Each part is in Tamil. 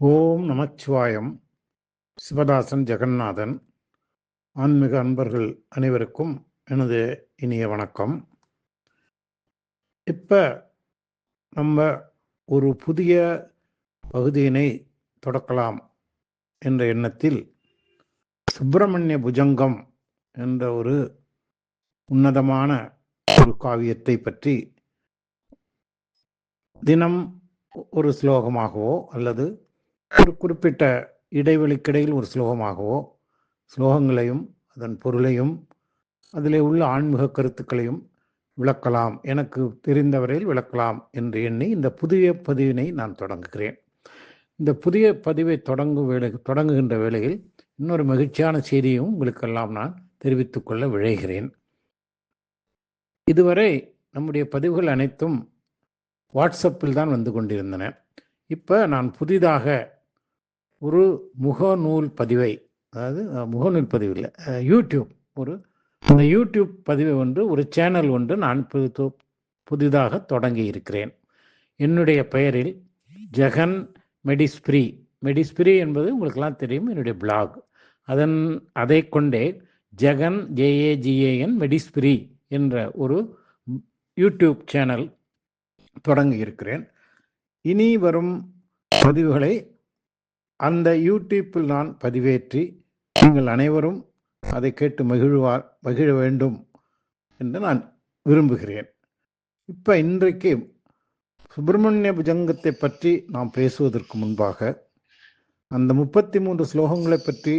ஓம் நமச்சிவாயம். சிவதாசன் ஜெகநாதன். ஆன்மீக அன்பர்கள் அனைவருக்கும் எனது இனிய வணக்கம். இப்போ நம்ம ஒரு புதிய பகுதியினை தொடக்கலாம் என்ற எண்ணத்தில் சுப்பிரமணிய புஜங்கம் என்ற ஒரு உன்னதமான ஒரு காவியத்தை பற்றி தினம் ஒரு ஸ்லோகமாகவோ அல்லது ஒரு குறிப்பிட்ட இடைவெளிக்கிடையில் ஒரு ஸ்லோகமாகவோ ஸ்லோகங்களையும் அதன் பொருளையும் அதிலே உள்ள ஆன்மீக கருத்துக்களையும் விளக்கலாம். எனக்கு தெரிந்தவரையில் விளக்கலாம் என்று எண்ணி இந்த புதிய பதிவினை நான் தொடங்குகிறேன். இந்த புதிய பதிவை தொடங்கும் வேலை தொடங்குகின்ற வேளையில் இன்னொரு மகிழ்ச்சியான செய்தியும் உங்களுக்கெல்லாம் நான் தெரிவித்துக் கொள்ள விழைகிறேன். இதுவரை நம்முடைய பதிவுகள் அனைத்தும் வாட்ஸ்அப்பில் தான் வந்து கொண்டிருந்தன. இப்போ நான் புதிதாக ஒரு முகநூல் பதிவை அதாவது முகநூல் பதிவு இல்லை யூடியூப். ஒரு அந்த யூடியூப் பதிவு ஒன்று ஒரு சேனல் ஒன்று நான் புது புதிதாக தொடங்கி இருக்கிறேன். என்னுடைய பெயரில் ஜெகன் மெடிஸ்பிரி. மெடிஸ்பிரி என்பது உங்களுக்கெல்லாம் தெரியும் என்னுடைய பிளாக் அதன் அதை கொண்டே ஜெகன் ஜேஏஜிஏஎன் மெடிஸ்பிரி என்ற ஒரு யூடியூப் சேனல் தொடங்கி இருக்கிறேன். இனி வரும் பதிவுகளை அந்த யூடியூப்பில் நான் பதிவேற்றி நீங்கள் அனைவரும் அதை கேட்டு மகிழ்வார் மகிழ வேண்டும் என்று நான் விரும்புகிறேன். இப்போ இன்றைக்கு சுப்பிரமணிய புஜங்கத்தை பற்றி நாம் பேசுவதற்கு முன்பாக அந்த முப்பத்தி மூன்று ஸ்லோகங்களை பற்றி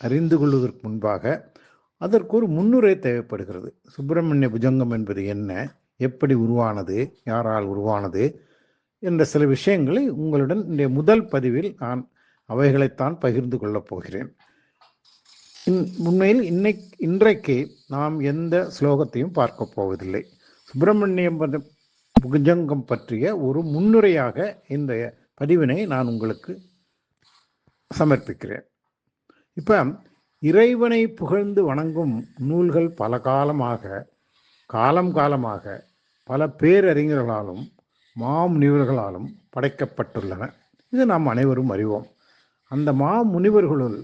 அறிந்து கொள்வதற்கு முன்பாக அதற்கு ஒரு முன்னுரை தேவைப்படுகிறது. சுப்பிரமணிய புஜங்கம் என்பது என்ன? எப்படி உருவானது? யாரால் உருவானது? என்ற சில விஷயங்களை உங்களுடன் இந்த முதல் பதிவில் நான் அவைகளைத்தான் பகிர்ந்து கொள்ளப் போகிறேன். இன்- உண்மையில் இன்னைக்கு இன்றைக்கு நாம் எந்த ஸ்லோகத்தையும் பார்க்க போவதில்லை. சுப்பிரமணியம் பத- புஜங்கம் பற்றிய ஒரு முன்னுரையாக இந்த பதிவினை நான் உங்களுக்கு சமர்ப்பிக்கிறேன். இப்போ இறைவனை புகழ்ந்து வணங்கும் நூல்கள் பல காலமாக காலம் காலமாக பல பேரறிஞர்களாலும் மாமுனிவர்களாலும் படைக்கப்பட்டுள்ளன. இது நாம் அனைவரும் அறிவோம். அந்த மா முனிவர்களுள்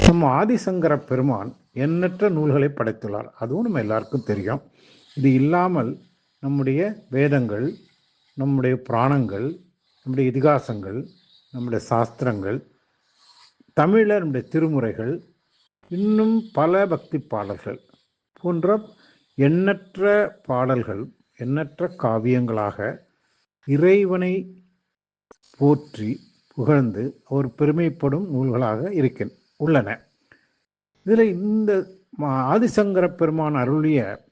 நம் ஆதிசங்கர பெருமான் எண்ணற்ற நூல்களை படைத்துள்ளார். அதுவும் நம்ம எல்லாருக்கும் தெரியும். இது இல்லாமல் நம்முடைய வேதங்கள் நம்முடைய புராணங்கள் நம்முடைய இதிகாசங்கள் நம்முடைய சாஸ்திரங்கள் தமிழர் நம்முடைய திருமுறைகள் இன்னும் பல பக்தி பாடல்கள் போன்ற எண்ணற்ற பாடல்கள் எண்ணற்ற காவியங்களாக இறைவனை போற்றி புகழ்ந்து அவர் பெருமைப்படும் நூல்களாக இருக்கின் உள்ளன. இதில் இந்த மா- ஆதிசங்கர பெருமான் அருளிய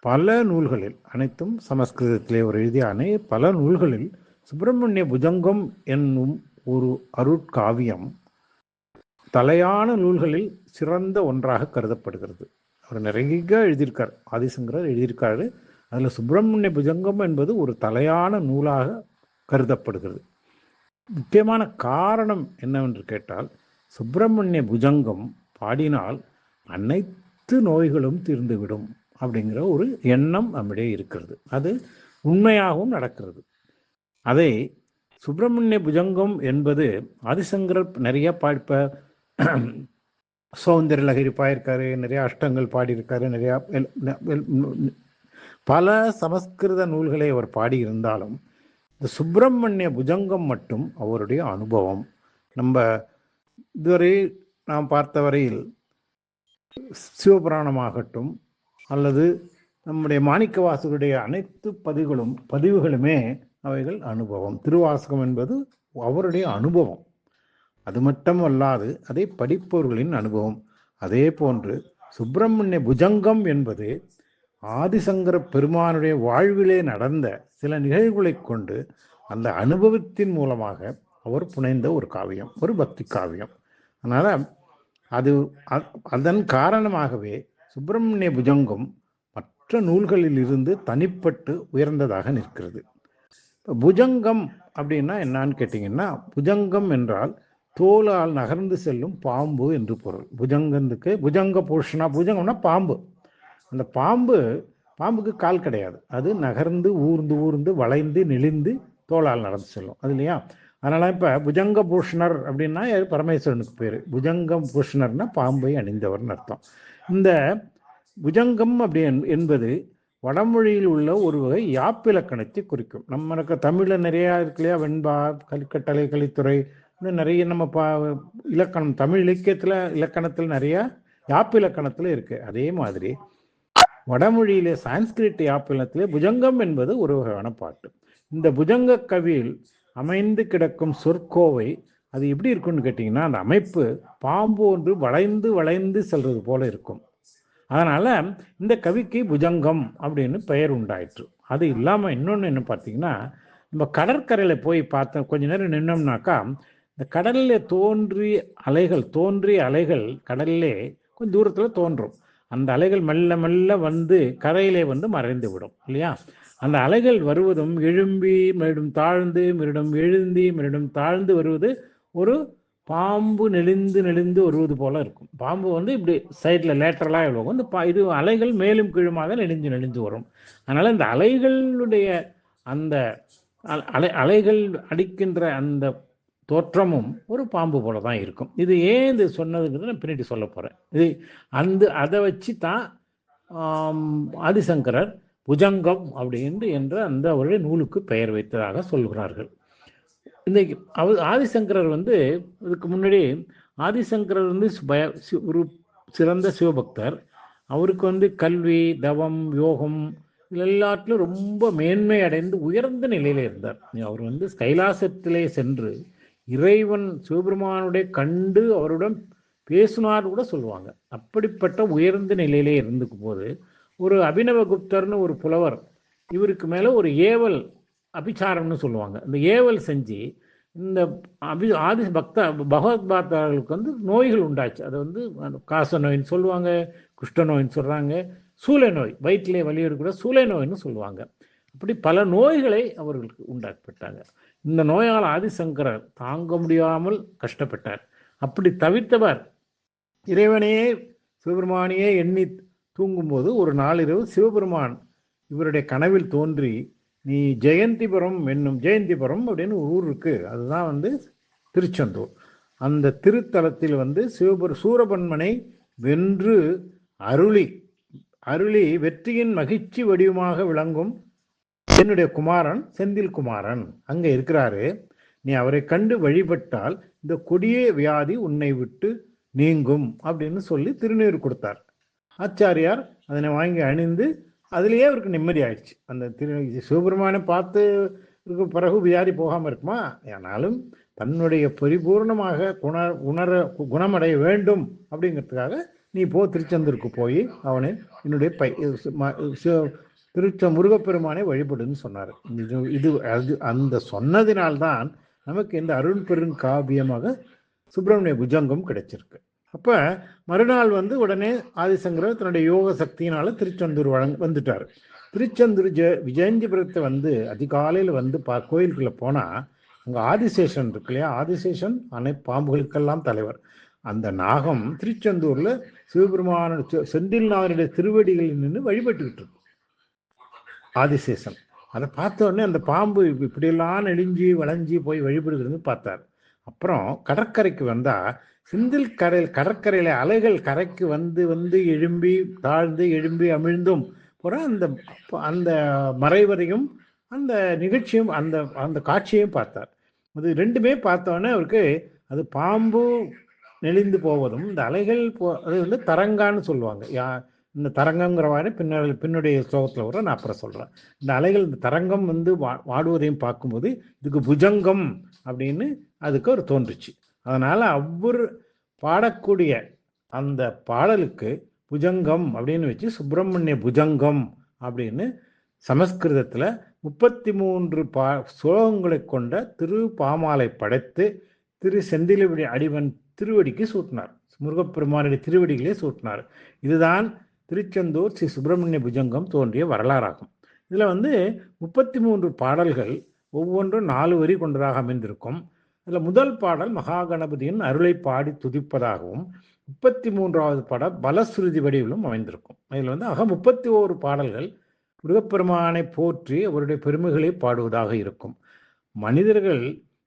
பல நூல்களில் அனைத்தும் சமஸ்கிருதத்திலே ஒரு எழுதிய அனை பல நூல்களில் சுப்பிரமணிய புஜங்கம் என்னும் ஒரு அருட்காவியம் தலையான நூல்களில் சிறந்த ஒன்றாக கருதப்படுகிறது. அவர் நிறைய எழுதியிருக்கார். ஆதிசங்கரர் எழுதியிருக்காரு. அதில் சுப்பிரமணிய புஜங்கம் என்பது ஒரு தலையான நூலாக கருதப்படுகிறது. முக்கியமான காரணம் என்னவென்று கேட்டால் சுப்பிரமணிய புஜங்கம் பாடினால் அனைத்து நோய்களும் தீர்ந்துவிடும் அப்படிங்கிற ஒரு எண்ணம் நம்மிடையே இருக்கிறது. அது உண்மையாகவும் நடக்கிறது. அதை சுப்பிரமணிய புஜங்கம் என்பது ஆதிசங்கர் நிறைய பாடிப்ப சௌந்தர லகரி பாடியிருக்காரு நிறைய அஷ்டங்கள் பாடியிருக்காரு நிறையா எல்- பல சமஸ்கிருத நூல்களை அவர் பாடியிருந்தாலும் இந்த சுப்பிரமணிய புஜங்கம் மட்டும் அவருடைய அனுபவம். நம்ம இதுவரை நாம் பார்த்த வரையில் சிவபுராணமாகட்டும் அல்லது நம்முடைய மாணிக்கவாசகருடைய அனைத்து பதிவுகளும் பதிவுகளுமே அவைகள் அனுபவம். திருவாசகம் என்பது அவருடைய அனுபவம். அது மட்டும் அல்லாது அதை படிப்பவர்களின் அனுபவம். அதே போன்று சுப்பிரமணிய புஜங்கம் என்பது ஆதிசங்கர பெருமானுடைய வாழ்விலே நடந்த சில நிகழ்வுகளைக் கொண்டு அந்த அனுபவத்தின் மூலமாக அவர் புனைந்த ஒரு காவியம் ஒரு பக்தி காவியம். அதனால் அது அதன் காரணமாகவே சுப்பிரமணிய புஜங்கம் மற்ற நூல்களில் இருந்து தனிப்பட்டு உயர்ந்ததாக நிற்கிறது. இப்போ புஜங்கம் அப்படின்னா என்னன்னு கேட்டிங்கன்னா புஜங்கம் என்றால் தோலால் நகர்ந்து செல்லும் பாம்பு என்று பொருள். புஜங்கத்துக்கு புஜங்க பூஷணா புஜங்கம்னா பாம்பு. அந்த பாம்பு பாம்புக்கு கால் கிடையாது. அது நகர்ந்து ஊர்ந்து ஊர்ந்து வளைந்து நெளிந்து தோளால் நடந்து செல்லும். அது இல்லையா? அதனால் இப்போ புஜங்க பூஷணர் அப்படின்னா பரமேஸ்வரனுக்கு பேர். புஜங்கம் பூஷணர்னா பாம்பை அணிந்தவர்னு அர்த்தம். இந்த புஜங்கம் அப்படி என்- என்பது வடமொழியில் உள்ள ஒரு வகை யாப்பிலக்கணத்தை குறிக்கும். நம்மளுக்கு தமிழில் நிறையா இருக்கு இல்லையா? வெண்பா கல்கட்டளை கலித்துறை இன்னும் நிறைய நம்ம பா இலக்கணம் தமிழ் இலக்கியத்தில் இலக்கணத்தில் நிறையா யாப்பிலக்கணத்தில் இருக்குது அதே மாதிரி வடமொழியிலே சான்ஸ்கிரிட் யாப்பிலத்திலே புஜங்கம் என்பது ஒரு வகையான பாட்டு. இந்த புஜங்க கவியில் அமைந்து கிடக்கும் சொற்கோவை அது எப்படி இருக்கும்னு கேட்டிங்கன்னா அந்த அமைப்பு பாம்பு ஒன்று வளைந்து வளைந்து செல்வது போல இருக்கும். அதனால் இந்த கவிக்கு புஜங்கம் அப்படின்னு பெயர் உண்டாயிற்று. அது இல்லாமல் இன்னொன்று என்ன பார்த்தீங்கன்னா நம்ம கடற்கரையில் போய் பார்த்த கொஞ்ச நேரம் நின்னோம்னாக்கா இந்த கடலில் தோன்றிய அலைகள் தோன்றிய அலைகள் கடல்லே கொஞ்சம் தூரத்தில் தோன்றும். அந்த அலைகள் மெல்ல மெல்ல வந்து கரையிலே வந்து மறைந்து விடும் இல்லையா? அந்த அலைகள் வருவதும் எழும்பி மறுபடியும் தாழ்ந்து மறுபடியும் எழுந்தி மறுபடியும் தாழ்ந்து வருவது ஒரு பாம்பு நெளிந்து நெளிந்து வருவது போல இருக்கும். பாம்பு வந்து இப்படி சைடில் லேட்டரலாக விழுவும் இந்த பா இது அலைகள் மேலும் கீழுமாக நெளிஞ்சு நெளிஞ்சு வரும். அதனால் இந்த அலைகளுடைய அந்த அலை அலைகள் அடிக்கின்ற அந்த தோற்றமும் ஒரு பாம்பு போல தான் இருக்கும். இது ஏன் இது சொன்னதுங்கிறத நான் பின்னாடி சொல்ல போகிறேன் இது அந்த அதை வச்சு தான் ஆதிசங்கரர் புஜங்கம் அப்படின்னு என்ற அந்த அவருடைய நூலுக்கு பெயர் வைத்ததாக சொல்கிறார்கள். இந்த அவர் ஆதிசங்கரர் வந்து இதுக்கு முன்னாடி ஆதிசங்கரர் வந்து பய- ஒரு சிறந்த சிவபக்தர். அவருக்கு வந்து கல்வி தவம் யோகம் எல்லாத்திலும் ரொம்ப மேன்மை அடைந்து உயர்ந்த நிலையில் இருந்தார். அவர் வந்து கைலாசத்திலே சென்று இறைவன் சிவபெருமானுடைய கண்டு அவருடன் பேசினார் கூட சொல்லுவாங்க. அப்படிப்பட்ட உயர்ந்த நிலையிலே இருந்துக்கும் போது ஒரு அபினவகுப்தர்னு ஒரு புலவர் இவருக்கு மேலே ஒரு ஏவல் அபிச்சாரம்னு சொல்லுவாங்க. இந்த ஏவல் செஞ்சு இந்த அபி ஆதி பக்த பகவத் வந்து நோய்கள் உண்டாச்சு. அது வந்து காச நோயின்னு சொல்லுவாங்க குஷ்ட நோயின்னு சொல்கிறாங்க சூளை நோய் வயிற்றிலே வலி கூட சூளை நோய்னு சொல்லுவாங்க. அப்படி பல நோய்களை அவர்களுக்கு உண்டாக்கப்பட்டாங்க இந்த நோயால் ஆதிசங்கரர் தாங்க முடியாமல் கஷ்டப்பட்டார். அப்படி தவிர்த்தவர் இறைவனையே சிவபெருமானையே எண்ணி தூங்கும்போது ஒரு நாளிரவு சிவபெருமான் இவருடைய கனவில் தோன்றி நீ ஜெயந்திபுரம் என்னும் ஜெயந்திபுரம் அப்படின்னு ஒரு ஊர் இருக்கு. அதுதான் வந்து திருச்செந்தூர். அந்த திருத்தலத்தில் வந்து சிவபுர சூரபன்மனை வென்று அருளி அருளி வெற்றியின் மகிழ்ச்சி வடிவமாக விளங்கும் என்னுடைய குமாரன் செந்தில் குமாரன். அங்க இருக்கிறாரு. நீ அவரை கண்டு வழிபட்டால் இந்த கொடிய வியாதி உன்னை விட்டு நீங்கும் அப்படின்னு சொல்லி திருநீர் கொடுத்தார். ஆச்சாரியார் அதனை வாங்கி அணிந்து அதுலேயே அவருக்கு நிம்மதி ஆயிடுச்சு. அந்த திரு சிவபெருமானை பார்த்து இருக்க பிறகு வியாதி போகாமல் இருக்குமா? ஆனாலும் தன்னுடைய பரிபூர்ணமாக குண உணர குணமடைய வேண்டும் அப்படிங்கிறதுக்காக நீ போ திருச்செந்தூருக்கு போய் அவனை என்னுடைய பை திருச்ச முருகப்பெருமானை வழிபடுன்னு சொன்னார். இது இது அது அந்த சொன்னதினால்தான் நமக்கு இந்த அருள் பெருங்காவியமாக சுப்பிரமணிய புஜங்கம் கிடைச்சிருக்கு. அப்போ மறுநாள் வந்து உடனே ஆதிசங்கரர் தன்னுடைய யோக சக்தியினால திருச்செந்தூர் வழங்க வந்துட்டார். திருச்செந்தூர் ஜெ விஜயந்திபுரத்தை வந்து அதிகாலையில் வந்து பா கோயிலுக்குள்ளே போனால் அங்கே ஆதிசேஷன் இருக்கு இல்லையா? ஆதிசேஷன் அனை பாம்புகளுக்கெல்லாம் தலைவர். அந்த நாகம் திருச்செந்தூரில் சிவபெருமான செ- செந்தில்நாதனுடைய திருவடிகளில் நின்று வழிபட்டுக்கிட்டு இருக்கு. ஆதிசேஷன். அதை பார்த்த உடனே அந்த பாம்பு இப்படியெல்லாம் நெளிஞ்சு வளைஞ்சி போய் வழிபடுகிறது பார்த்தார். அப்புறம் கடற்கரைக்கு வந்தால் செந்தில் கரையில் கடற்கரையில் அலைகள் கரைக்கு வந்து வந்து எழும்பி தாழ்ந்து எழும்பி அமிழ்ந்தும் புற அந்த அந்த மறைவரையும் அந்த நிகழ்ச்சியும் அந்த அந்த காட்சியையும் பார்த்தார். அது ரெண்டுமே பார்த்தோன்னே அவருக்கு அது பாம்பு நெளிந்து போவதும் இந்த அலைகள் போ அது வந்து தரங்கான்னு சொல்லுவாங்க. யா இந்த தரங்கங்கிற மாதிரி பின்னாடி பின்னுடைய ஸ்லோகத்தில் வர நான் அப்புறம் சொல்கிறேன் இந்த அலைகள் இந்த தரங்கம் வந்து வா வாடுவதையும் பார்க்கும்போது இதுக்கு புஜங்கம் அப்படின்னு அதுக்கு ஒரு தோன்றுச்சு. அதனால் அவ்வொரு பாடக்கூடிய அந்த பாடலுக்கு புஜங்கம் அப்படின்னு வச்சு சுப்பிரமணிய புஜங்கம் அப்படின்னு சமஸ்கிருதத்தில் முப்பத்தி மூன்று பா ஸ்லோகங்களை கொண்ட திரு பாமாலை படைத்து திரு செந்திலவிடி அடிவன் திருவடிக்கு சூட்டினார். முருகப்பெருமானுடைய திருவடிகளே சூட்டினார். இதுதான் திருச்செந்தூர் ஸ்ரீ சுப்பிரமணிய புஜங்கம் தோன்றிய வரலாறாகும். இதில் வந்து முப்பத்தி மூன்று பாடல்கள் ஒவ்வொன்றும் நாலு வரி கொண்டதாக அமைந்திருக்கும். இதில் முதல் பாடல் மகாகணபதியின் அருளை பாடி துதிப்பதாகவும் முப்பத்தி மூன்றாவது பாடல் பலஸ்ருதி வடிவிலும் அமைந்திருக்கும். இதில் வந்து ஆக முப்பத்தி ஓரு பாடல்கள் முருகப்பெருமானை போற்றி அவருடைய பெருமைகளை பாடுவதாக இருக்கும். மனிதர்கள்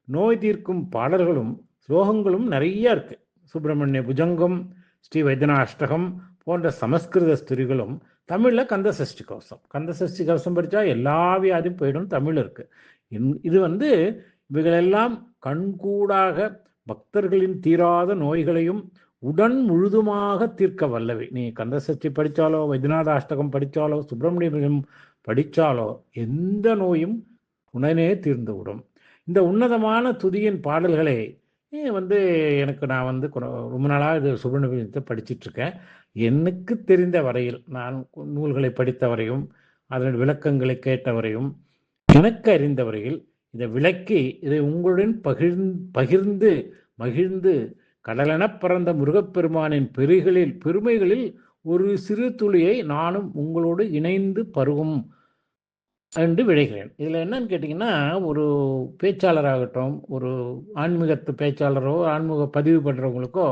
நோய் தீர்க்கும் பாடல்களும் ஸ்லோகங்களும் நிறைய இருக்கு. சுப்பிரமணிய புஜங்கம் ஸ்ரீ வைத்தியநாஷ்டகம் போன்ற சமஸ்கிருத ஸ்துரிகளும் தமிழில் கந்த சஷ்டி கவசம் கந்த சஷ்டி கவசம் படித்தா எல்லா வியாதியும் போயிடும் தமிழ் இருக்குது இன்- இது வந்து இவைகளெல்லாம் கண்கூடாக பக்தர்களின் தீராத நோய்களையும் உடன் முழுதுமாக தீர்க்க வல்லவை. நீ கந்த சஷ்டி படித்தாலோ வைத்தியநாத அஷ்டகம் படித்தாலோ சுப்பிரமணியம் படித்தாலோ எந்த நோயும் உடனே தீர்ந்துவிடும். இந்த உன்னதமான துதியின் பாடல்களை வந்து எனக்கு நான் வந்து ரொம்ப நாளாக இது சுப்பிரமணியத்தை படிச்சிட்டு இருக்கேன் எனக்கு தெரிந்த வரையில் நான் நூல்களை படித்த வரையும் அதன் விளக்கங்களை கேட்ட வரையும் எனக்கு அறிந்த வரையில் இதை விளக்கி இதை உங்களுடன் பகிர்ந் பகிர்ந்து மகிழ்ந்து கடலெனப் பறந்த முருகப்பெருமானின் பெருகளில் பெருமைகளில் ஒரு சிறு துளியை நானும் உங்களோடு இணைந்து பருகும் என்று விழைகிறேன் இதில் என்னன்னு கேட்டிங்கன்னா ஒரு பேச்சாளராகட்டும் ஒரு ஆன்மீகத்து பேச்சாளரோ ஆன்மீக பதிவு பண்ணுறவங்களுக்கோ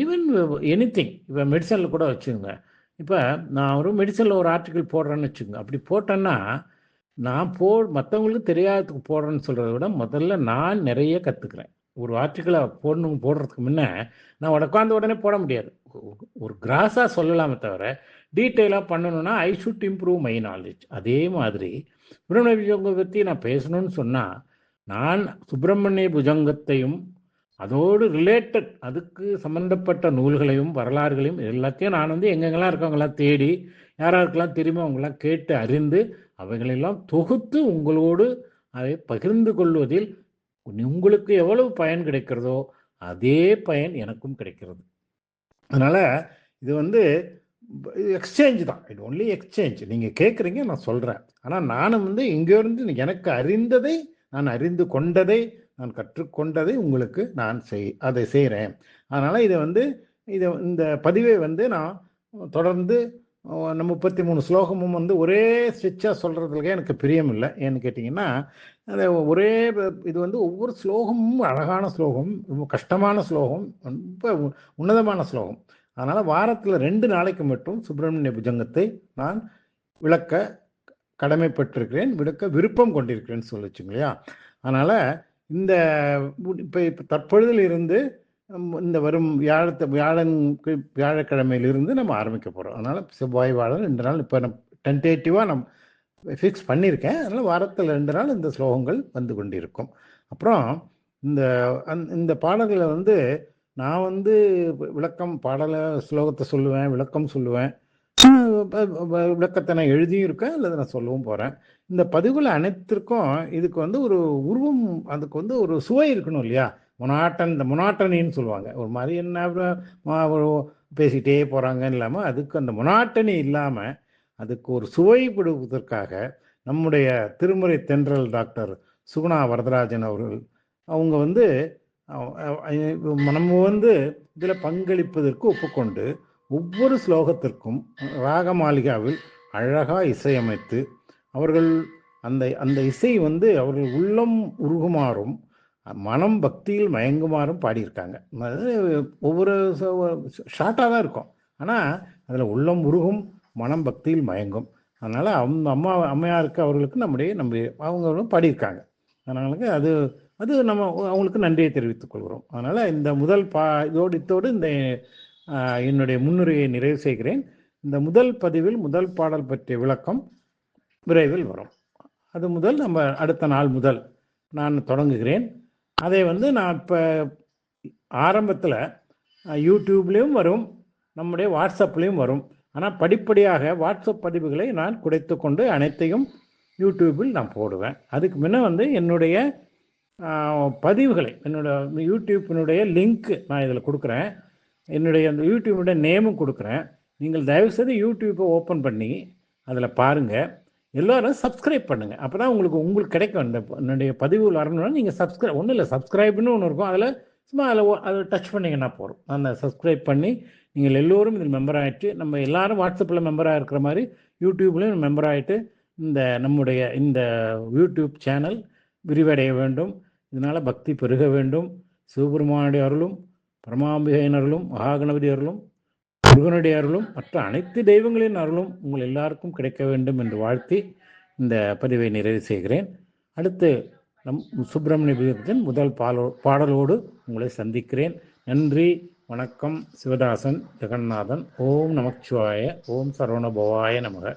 ஈவன் எனி திங் இப்போ மெடிசனில் கூட வச்சுங்க இப்போ நான் ஒரு மெடிசனில் ஒரு ஆர்டிக்கிள் போடுறேன்னு வச்சுக்கோங்க. அப்படி போட்டேன்னா நான் போ மற்றவங்களுக்கு தெரியாததுக்கு போடுறேன்னு சொல்கிறத விட முதல்ல நான் நிறைய கற்றுக்குறேன் ஒரு ஆர்டிக்கிளை போடணும் போடுறதுக்கு முன்னே நான் உட்காந்த உடனே போட முடியாது. ஒரு- கிராஸாக சொல்லலாமே தவிர டீட்டெயிலாக பண்ணணும்னா I should improve my knowledge அதே மாதிரி சுப்பிரமணிய புஜங்கத்தை பற்றி நான் பேசணும்னு சொன்னால் நான் சுப்பிரமணிய புஜங்கத்தையும் அதோடு ரிலேட்டட் அதுக்கு சம்பந்தப்பட்ட நூல்களையும் வரலாறுகளையும் எல்லாத்தையும் நான் வந்து எங்கெங்கெல்லாம் இருக்கவங்களாம் தேடி யாராருக்கெல்லாம் தெரியுமோ அவங்களாம் கேட்டு அறிந்து அவைகளெல்லாம் தொகுத்து உங்களோடு அதை பகிர்ந்து கொள்வதில் உங்களுக்கு எவ்வளவு பயன் கிடைக்கிறதோ அதே பயன் எனக்கும் கிடைக்கிறது. அதனால் இது வந்து எக்ஸ்சேஞ்ச் தான். இட் ஒன்லி எக்ஸ்சேஞ்ச் நீங்கள் கேட்குறீங்க நான் சொல்கிறேன் ஆனால் நானும் வந்து இங்கேருந்து எனக்கு அறிந்ததை நான் அறிந்து கொண்டதை நான் கற்றுக்கொண்டதை உங்களுக்கு நான் செய் அதை செய்கிறேன் அதனால் இதை வந்து இதை இந்த பதிவை வந்து நான் தொடர்ந்து முப்பத்தி மூணு ஸ்லோகமும் வந்து ஒரே ஸ்ட்ரிச்சாக சொல்கிறதுலக்கே எனக்கு பிரியம் இல்லை ஏன்னு கேட்டிங்கன்னா அது ஒரே இது வந்து ஒவ்வொரு ஸ்லோகமும் அழகான ஸ்லோகம் ரொம்ப கஷ்டமான ஸ்லோகம் ரொம்ப உன்னதமான ஸ்லோகம். அதனால் வாரத்தில் ரெண்டு நாளைக்கு மட்டும் சுப்பிரமணிய புஜங்கத்தை நான் விளக்க கடமைப்பட்டிருக்கிறேன் விளக்க விருப்பம் கொண்டிருக்கிறேன்னு சொல்லிச்சுங்க இல்லையா அதனால் இந்த இப்போ இப்போ தற்பொழுதில் இருந்து இந்த வரும் வியாழத்தை வியாழன் வியாழக்கிழமையிலிருந்து நம்ம ஆரம்பிக்க போகிறோம் அதனால் செவ்வாய் வியாழன் ரெண்டு நாள் இப்போ நம்ம டென்டேட்டிவாக நம் ஃபிக்ஸ் பண்ணியிருக்கேன். அதனால் வாரத்தில் ரெண்டு நாள் இந்த ஸ்லோகங்கள் வந்து கொண்டிருக்கும். அப்புறம் இந்த அந் இந்த பாடல்களை வந்து நான் வந்து விளக்கம் பாடலை ஸ்லோகத்தை சொல்லுவேன் விளக்கம் சொல்லுவேன். வ- விளக்கத்தை நான் எழுதியும் இருக்கேன் அல்லது நான் சொல்லவும் போகிறேன் இந்த பதிவுகள் அனைத்திற்கும் இதுக்கு வந்து ஒரு உருவம் அதுக்கு வந்து ஒரு சுவை இருக்கணும் இல்லையா? மொனாட்டன் இந்த மொனாட்டனின்னு சொல்லுவாங்க. ஒரு மாதிரி என்ன பேசிகிட்டே போகிறாங்கன்னு இல்லாமல் அதுக்கு அந்த மொனாட்டனி இல்லாமல் அதுக்கு ஒரு சுவை கொடுப்பதற்காக நம்முடைய திருமுறை தென்றல் டாக்டர் சுகுணா வரதராஜன் அவர்கள் அவங்க வந்து நம்ம வந்து இதில் பங்களிப்பதற்கு ஒப்புக்கொண்டு ஒவ்வொரு ஸ்லோகத்திற்கும் ராக மாளிகாவில் அழகாக இசையமைத்து அவர்கள் அந்த அந்த இசை வந்து அவர்கள் உள்ளம் உருகுமாறும் மனம் பக்தியில் மயங்குமாறும் பாடியிருக்காங்க. அது ஒவ்வொரு ஷார்ட்டாக தான் இருக்கும். ஆனால் அதில் உள்ளம் உருகும் மனம் பக்தியில் மயங்கும். அதனால் அவங்க அம்மா அம்மையாருக்கு அவர்களுக்கு நம்முடைய நம்ம அவங்களும் பாடியிருக்காங்க. அதனால அது அது நம்ம அவங்களுக்கு நன்றியை தெரிவித்துக் கொள்கிறோம். அதனால் இந்த முதல் பா இதோடு இத்தோடு இந்த என்னுடைய முன்னுரையை நிறைவு செய்கிறேன். இந்த முதல் பதிவில் முதல் பாடல் பற்றிய விளக்கம் விரைவில் வரும். அது முதல் நம்ம அடுத்த நாள் முதல் நான் தொடங்குகிறேன். அதை வந்து நான் இப்போ ஆரம்பத்தில் யூடியூப்லேயும் வரும் நம்முடைய வாட்ஸ்அப்லேயும் வரும். ஆனால் படிப்படியாக வாட்ஸ்அப் பதிவுகளை நான் குறைத்து கொண்டு அனைத்தையும் யூடியூப்பில் நான் போடுவேன். அதுக்கு முன்ன வந்து என்னுடைய பதிவுகளை என்னோட யூடியூப்பினுடைய லிங்க் நான் இதில் கொடுக்குறேன். என்னுடைய அந்த யூடியூபுடைய நேமும் கொடுக்குறேன். நீங்கள் தயவுசெய்து யூடியூப்பை ஓப்பன் பண்ணி அதில் பாருங்கள் எல்லாரும் சப்ஸ்கிரைப் பண்ணுங்கள் அப்போ தான் உங்களுக்கு உங்களுக்கு கிடைக்கும். அந்த என்னுடைய பதிவுகள் வரணும்னா நீங்கள் சப்ஸ்கிரைப் ஒன்றும் இல்லை சப்ஸ்கிரைப்னு ஒன்று இருக்கும். அதில் சும்மா அதில் அதை டச் பண்ணிங்கன்னா போகிறோம் அந்த சப்ஸ்கிரைப் பண்ணி நீங்கள் எல்லோரும் இதில் மெம்பர் ஆகிட்டு நம்ம எல்லாரும் வாட்ஸ்அப்பில் மெம்பராக இருக்கிற மாதிரி யூடியூப்லேயும் மெம்பர் ஆகிட்டு இந்த நம்முடைய இந்த யூடியூப் சேனல் விரிவடைய வேண்டும். இதனால் பக்தி பெருக வேண்டும். சிவபெருமானுடைய அருளும் பரமாம்பிகையின் அருளும் மகாகணபதி அருளும் முருகனுடைய அருளும் மற்ற அனைத்து தெய்வங்களின் அருளும் உங்கள் எல்லாருக்கும் கிடைக்க வேண்டும் என்று வாழ்த்தி இந்த பதிவை நிறைவு செய்கிறேன். அடுத்து நம் சுப்பிரமணிய விஜயத்தின் முதல் பாலோ பாடலோடு உங்களை சந்திக்கிறேன். நன்றி வணக்கம் சிவதாசன் ஜெகநாதன். ஓம் நமச்சிவாய ஓம் சரவணபவாய நமக.